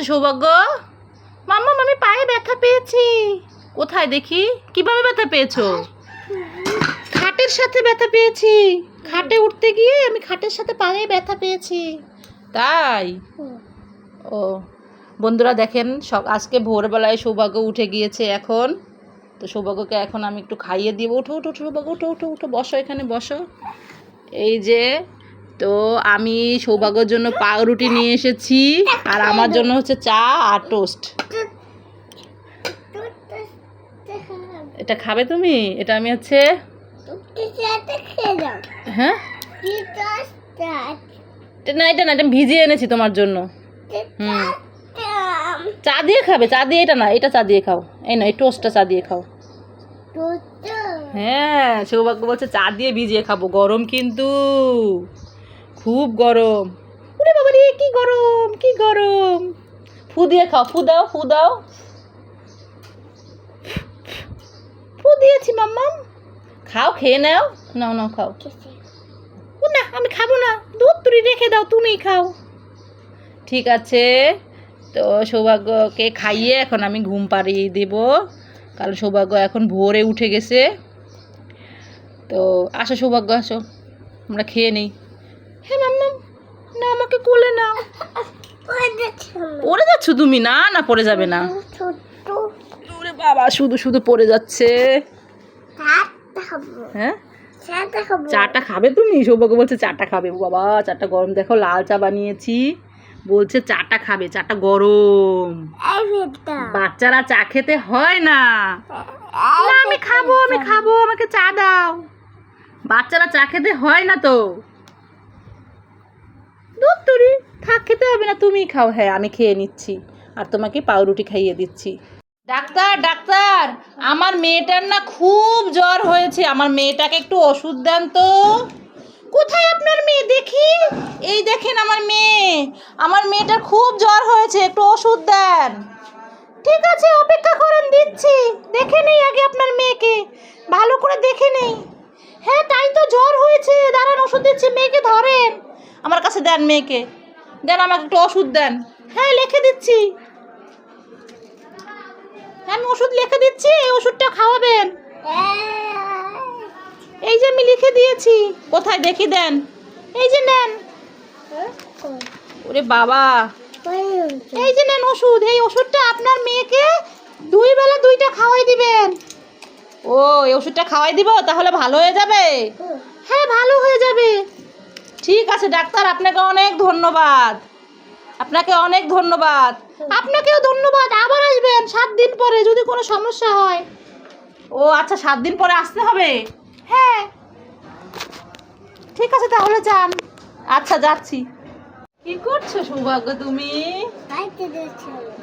হয়েছে সৌভাগ্য? মাম্মা আমি পায়ে ব্যথা পেয়েছি। কোথায় দেখি? কীভাবে ব্যথা পেয়েছ? খাটের সাথে ব্যথা পেয়েছি। খাটে উঠতে গিয়ে আমি খাটের সাথে পায়ে ব্যথা পেয়েছি। তাই? ও বন্ধুরা দেখেন সব আজকে ভোরবেলায় সৌভাগ্য উঠে গিয়েছে এখন। তো সৌভাগ্যকে এখন আমি একটু খাইয়ে দিব। উঠো উঠো, সৌভাগ্য উঠো উঠো উঠো বসো এখানে বসো। এই যে তো আমি সৌভাগ্যর জন্য পাউরুটি নিয়ে এসেছি। আর আমার জন্য হচ্ছে চা আর টোস্ট। এটা খাবে তুমি? এটা আমি হচ্ছে হ্যাঁ? না এটা না এটা ভিজিয়ে এনেছি তোমার জন্য। হুম। চা দিয়ে খাবে? চা দিয়ে এটা না এটা চা দিয়ে খাও। এই না এই টোস্টটা চা দিয়ে খাও। হ্যাঁ সৌভাগ্য বলছে চা দিয়ে ভিজিয়ে খাব। গরম কিন্তু। খুব গরম। ওরে বাবা রে, কি গরম কি গরম। ফু দিয়ে খাও, ফু দাও ফু দাও। ফু দিয়েছি, মাম্মাম। খাও, খেয়ে নাও। নাও নাও, খাও। না, আমি খাব না। দুধ তুলি, রেখে দাও তুমি খাও। ঠিক আছে। তো সৌভাগ্যকে খাইয়ে এখন আমি ঘুম পাড়িয়ে দেব। কারণ সৌভাগ্য এখন ভোরে উঠে গেছে। তো আসো, সৌভাগ্য, আসো। আমরা খেয়ে নেই। না আমাকে কোলে নাও। পড়ে যাচ্ছ তুমি? না না পড়ে যাবে না। ওরে বাবা শুধু শুধু পড়ে যাচ্ছে। হ্যাঁ? চাটা খাবে। তুমি? সৌভাগ্য বলছে চাটা খাবে। বাবা চাটা গরম। দেখো লাল চা বানিয়েছি। বলছে চাটা খাবে চাটা গরম। বাচ্চারা চা খেতে হয় না। না আমি খাব আমি খাব আমাকে চা দাও। বাচ্চারা চা খেতে হয় না তো। দুধ তুরি থাক, খেতে হবে না তুমি খাও। হ্যাঁ আমি খেয়ে নিচ্ছি। আর তোমাকে পাউরুটি খাইয়ে দিচ্ছি। ডাক্তার ডাক্তার, আমার মেয়েটার না খুব জ্বর হয়েছে। আমার মেয়েটাকে একটু ওষুধ দেন তো। কোথায় আপনার মেয়ে? দেখি। এই দেখেন আমার মেয়ে। আমার মেয়েটার খুব জ্বর হয়েছে। একটু ওষুধ দেন। ঠিক আছে, অপেক্ষা করেন, দিচ্ছি। দেখে নেই আগে আপনার মেয়েকে। ভালো করে দেখে নেই। হ্যাঁ তাই তো জ্বর হয়েছে। দাঁড়ান, ওষুধ দিচ্ছি। মেয়েকে ধরেন। আমার কাছে দেন মেয়েকে। দেন আমাকে একটু ওষুধ দেন। হ্যাঁ লিখে দিচ্ছি। হ্যাঁ আমি ওষুধ লিখে দিচ্ছি, এই ওষুধটা খাওয়াবেন। এই যে আমি লিখে দিয়েছি। কোথায়? দেখি দেন। এই যে নেন। ওরে বাবা। এই যে নেন ওষুধ। এই ওষুধটা আপনার মেয়েকে দুই বেলা দুইটা খাওয়াই দিবেন। ও, এই ওষুধটা খাওয়াই দিব? তাহলে ভালো হয়ে যাবে? হ্যাঁ ভালো হয়ে যাবে। ঠিক আছে ডাক্তার আপনাকে অনেক ধন্যবাদ। আপনাকে অনেক ধন্যবাদ। আপনাকেও ধন্যবাদ আবার আসবেন সাত দিন পরে যদি কোনো সমস্যা হয়। ও আচ্ছা সাত দিন পরে আসতে হবে? হ্যাঁ। ঠিক আছে তাহলে যান। আচ্ছা যাচ্ছি। কি করছ সৌভাগ্য তুমি?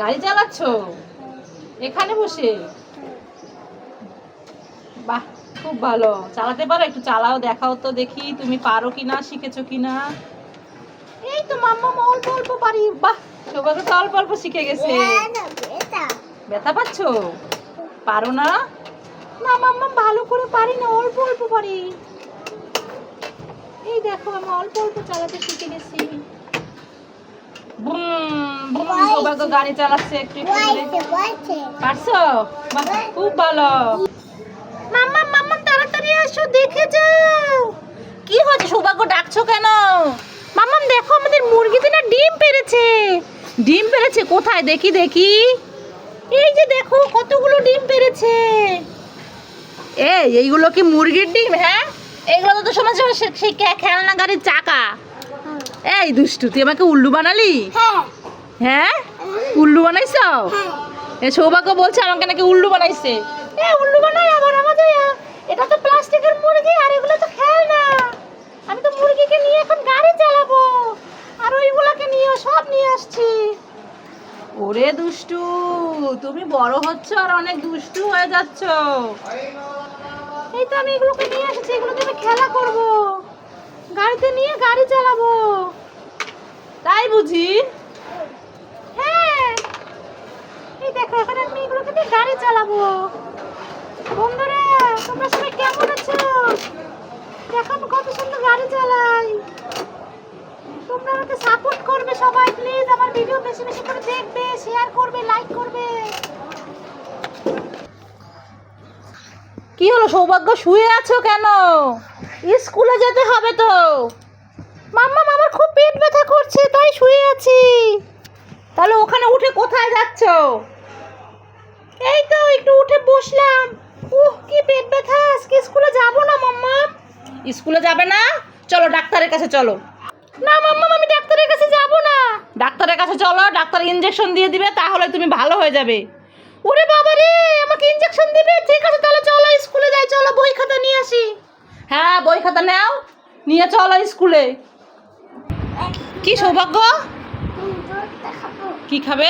গাড়ি চালাচ্ছ? এখানে বসে? বাহ। খুব ভালো। চালাতে পারো? একটু চালাও দেখাও তো দেখি তুমি পারো কিনা শিখেছো কিনা। এই তো মাম্মা অল্প অল্প পারি। বাহ সৌভাগ্য তো অল্প অল্প শিখে গেছে। ব্যথা। পাচ্ছ? পারো না? না মাম্মা ভালো করে পারি না অল্প অল্প পারি। এই দেখো আমি অল্প অল্প চালাতে শিখে গেছি। বুম, বুম, সৌভাগ্য গাড়ি চালাচ্ছে একটু পারছ? খুব ভালো। আসো দেখে যাও। কি হয়েছে সৌভাগ্য ডাকছো কেন? মাম্মাম দেখো আমাদের মুরগিতে না ডিম পেরেছে। ডিম পেরেছে কোথায়? দেখি দেখি। এই যে দেখো কতগুলো ডিম পেরেছে। এই এইগুলো কি মুরগির ডিম হ্যাঁ? এগুলো তো সময় সেই খেলনা গাড়ির চাকা। এই দুষ্টু তুই আমাকে উল্লু বানালি? হ্যাঁ। উল্লু বানাইছো এ সৌভাগ্য বলছে আমাকে নাকি উল্লু বানাইছে। এ উল্লু বানাই আবার আমাদের এটা তো প্লাস্টিকের মুরগি আর এগুলো তো খেলনা। আমি তো মুরগিকে নিয়ে এখন গাড়ি চালাবো আর ওইগুলোকে নিয়ে সব নিয়ে আসছি। ওরে দুষ্টু তুমি বড় হচ্ছ আর অনেক দুষ্টু হয়ে যাচ্ছ। এই তো আমি এগুলোকে নিয়ে এসেছি এগুলোকে আমি খেলা করব। গাড়িতে নিয়ে গাড়ি চালাবো। তাই বুঝি হ্যাঁ এই দেখো এখন আমি এগুলোকে নিয়ে গাড়ি চালাবো বন্ধুরা তোমরা সবাই কেমন আছো দেখো আমি কত সুন্দর গাড়ি চালাই তোমরা তোমরা আমাকে সাপোর্ট করবে সবাই প্লিজ আমার ভিডিও বেশি বেশি করে দেখবে শেয়ার করবে লাইক করবে। কি হলো সৌভাগ্য? শুয়ে আছো কেন? স্কুলে যেতে হবে তো। মাম্মা আমার খুব পেট ব্যথা করছে তাই শুয়ে আছি। তাহলে ওখানে উঠে কোথায় যাচ্ছ? এই তো একটু উঠে বসলাম। উহ কি পেট ব্যথা আজকে স্কুলে যাব না মাম্মা? স্কুলে যাবে না? চলো ডাক্তারের কাছে চলো। না মাম্মা আমি ডাক্তারের কাছে ডাক্তারের কাছে চলো, ডাক্তার ইঞ্জেকশন দিয়ে দিবে, তাহলে তুমি ভালো হয়ে যাবে। ওরে বাবা রে, আমাকে ইঞ্জেকশন দিবে? ঠিক আছে, তাহলে চলো স্কুলে যাই, চলো বই খাতা নিয়ে আসি। হ্যাঁ বই খাতা নাও, নিয়ে চলো স্কুলে। কি সৌভাগ্য? কি খাবে?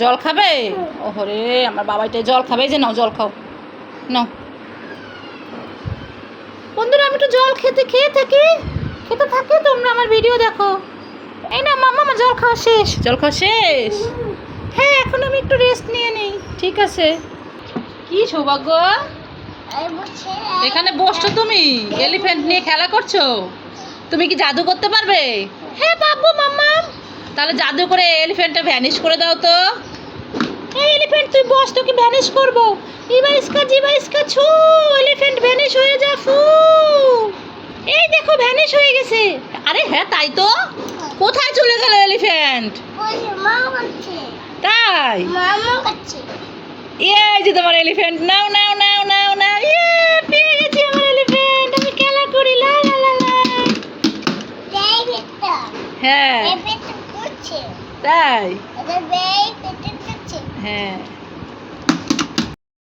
জল খাবে? ওহরে, আমার বাবাইটাই জল খাবে যে নাও, জল খাও। নাও। বন্ধুরা, আমি একটু জল খেতে খেয়ে থাকি। খেতে থাকি, তোমরা আমার ভিডিও দেখো। এই না মামা আমার জল খাওয়া শেষ। জল খাওয়া শেষ? হ্যাঁ এখন আমি একটু রেস্ট নিয়ে নিই। ঠিক আছে। কি সৌভাগ্য? এখানে বসছো তুমি? এলিফ্যান্ট নিয়ে খেলা করছ? তুমি কি জাদু করতে পারবে? হ্যাঁ পাবো মাম্মা তাহলে জাদু করে এলিফ্যান্টটা ভ্যানিশ করে দাও তো। এই এলিফ্যান্ট তুই বস তোকে ভ্যানিশ করব। ইবা ইসকা জিবা ইসকা ছু এলিফ্যান্ট ভ্যানিশ হয়ে যা ফু। এই দেখো ভ্যানিশ হয়ে গেছে। আরে হ্যাঁ তাই তো। কোথায় চলে গেল এলিফ্যান্ট? তাই? এই যে তোমার এলিফ্যান্ট নাও নাও নাও নাও নাও। ইয়ে পেয়ে গেছি আমার এলিফ্যান্ট আমি খেলা করি লা লা লা লা। হ্যাঁ। তাই? হ্যাঁ।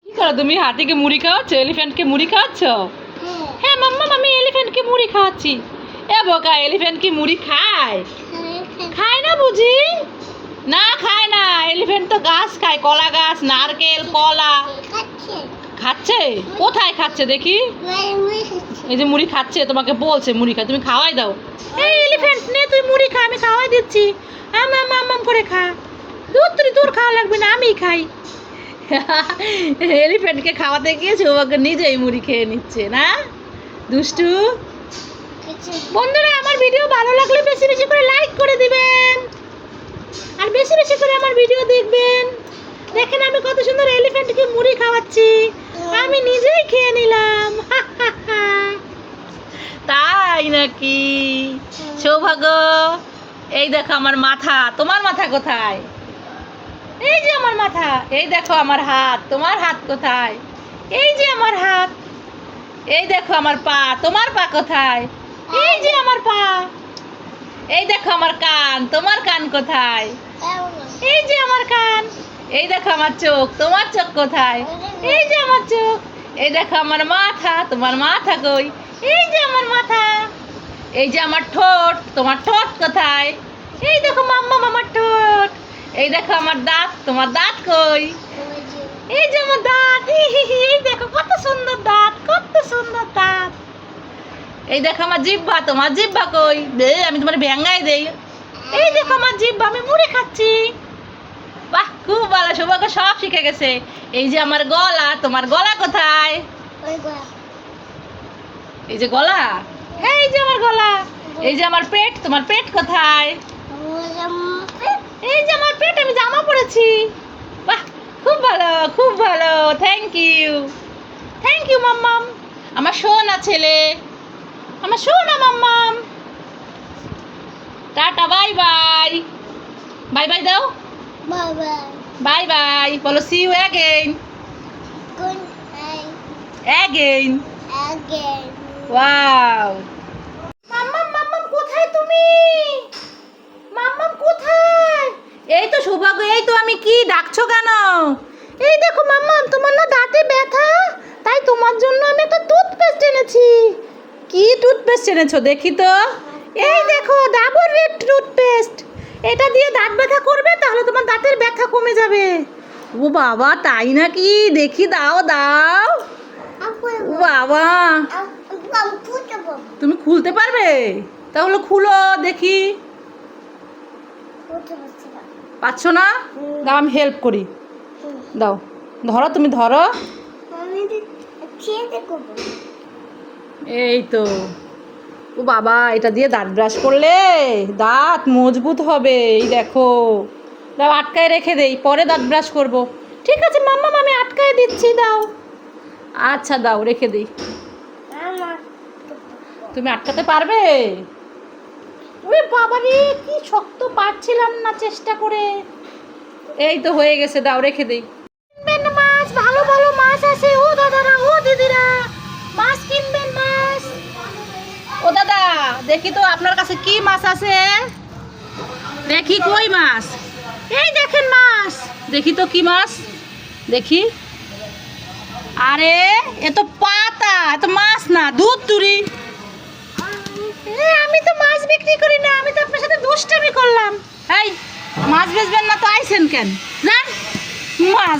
কি করো তুমি? হাতিকে মুড়ি খাওয়াচ্ছ? এলিফ্যান্টকে মুড়ি খাওয়াচ্ছ? হ্যাঁ মাম্মা আমি এলিফ্যান্টকে মুড়ি খাওয়াচ্ছি। এ বোকা এলিফ্যান্ট কি মুড়ি খায়? খায় না বুঝি? না খায় না এলিফ্যান্ট তো গাছ খায়, কলা গাছ, নারকেল, কলা। খাচ্ছে? কোথায় খাচ্ছে দেখি? এই যে মুড়ি খাচ্ছে, তোমাকে বলছে মুড়ি খা তুমি খাওয়াই দাও। এই এলিফ্যান্ট নে, তুই মুড়ি খা, আমি খাওয়াই দিচ্ছি। আম আম আম আম করে খা। দূর তুই দূর খাওয়া লাগবে না, আমিই খাই। এলিফ্যান্টকে খাওয়াতে গিয়েছে ওকে নিজেই মুড়ি খেয়ে নিচ্ছে, না? দুষ্টু? বন্ধুরা, আমার ভিডিও ভালো লাগলে বেশি বেশি করে লাইক করে দিবেন। আর বেশি বেশি করে আমার ভিডিও দেখবেন। দেখেন আমি কত সুন্দর এলিফ্যান্টকে মুড়ি খাওয়াচ্ছি। আমি নিজেই খেয়ে নিলাম। তাই নাকি? সৌভাগ্য। এই দেখো আমার মাথা। তোমার মাথা কোথায়? এই যে আমার মাথা। এই দেখো আমার হাত। তোমার হাত কোথায়? এই যে আমার হাত। এই দেখো আমার পা। তোমার পা কোথায়? এই যে আমার পা। এই দেখো আমার কান, তোমার কান কোথায়? এই যে আমার কান, এই দেখো আমার চোখ, তোমার চোখ কোথায়? এই যে আমার চোখ, এই দেখো আমার মাথা, তোমার মাথা কই? এই যে আমার মাথা, এই যে আমার ঠোঁট, তোমার ঠোঁট কোথায়? এই দেখো মাম্মা আমার ঠোঁট, এই দেখো আমার দাঁত, তোমার দাঁত কই? এই যে আমার দাঁত এই দেখো কত সুন্দর দাঁত, কত সুন্দর দাঁত। এই দেখো আমার জিব্বা তোমার জিব্বা কই? দে আমি তোমার ভেঙ্গাই দেই। এই দেখো আমার জিব্বা আমি মুড়ে খাচ্ছি। বাহ খুব ভালো সৌভাগ্য সব শিখে গেছে। এই যে আমার গলা তোমার গলা কোথায়? এই যে গলা? হ্যাঁ এই যে আমার গলা। এই যে আমার পেট তোমার পেট কোথায়? এই যে আমার পেট আমি জামা পরেছি। বাহ খুব ভালো খুব ভালো। থ্যাংক ইউ থ্যাংক ইউ মাম্মাম। আমার সোনা ছেলে। আমার সোনা মাম্মাম tata, bye bye. Bye bye দাও। Bye bye. বলো see you again again wow মাম্মাম মাম্মাম, কোথায় তুমি? মাম্মাম, কোথায়? এই তো সৌভাগ্য, এই তো আমি কি ডাকছো কেন? এই দেখো মাম্মাম, তোমার না দাঁতে ব্যথা, তাই তোমার জন্য আমি একটা টুথপেস্ট এনেছি। কি টুথপেস্ট এনেছো দেখি তো। এই দেখো ডাবল রেড টুথপেস্ট এটা দিয়ে দাঁত ব্যথা করবে, তাহলে তোমার দাঁতের ব্যথা কমে যাবে। ও বাবা, তাই নাকি? দেখি, দাও দাও। ও বাবা। তুমি খুলতে পারবে? তাহলে খুলো, দেখি। পাচ্ছ না? দাও, আমি হেল্প করি। দাও। ধরো, তুমি ধরো। এই তো। ও বাবা, এটা দিয়ে দাঁত ব্রাশ করলে দাঁত মজবুত হবে, এই দেখো। দাও, আটকায় রেখে দেই, পরে দাঁত ব্রাশ করব। ঠিক আছে, মাম্মা, আমি আটকায় দিচ্ছি, দাও। আচ্ছা দাও, রেখে দিই। তুমি আটকাতে পারবে? ওরে বাবা রে, কি শক্ত পারছিলাম না চেষ্টা করে। এই তো হয়ে গেছে, দাও, রেখে দিই। মাছ, ভালো ভালো মাছ আছে। ও দাদারা, ও দিদিরা। দেখি তো আপনার কাছে কি মাছ আছে? দেখি কই মাছ? এই দেখেন মাছ। দেখি তো কি মাছ? দেখি। আরে, এ তো পাতা, এ তো মাছ না, দুধ তুরি আমি তো মাছ বিক্রি করি না, আমি তো আপনার সাথে দুষ্টামি করলাম। এই, মাছ বেচবেন না তো আইছেন কেন? জান মাছ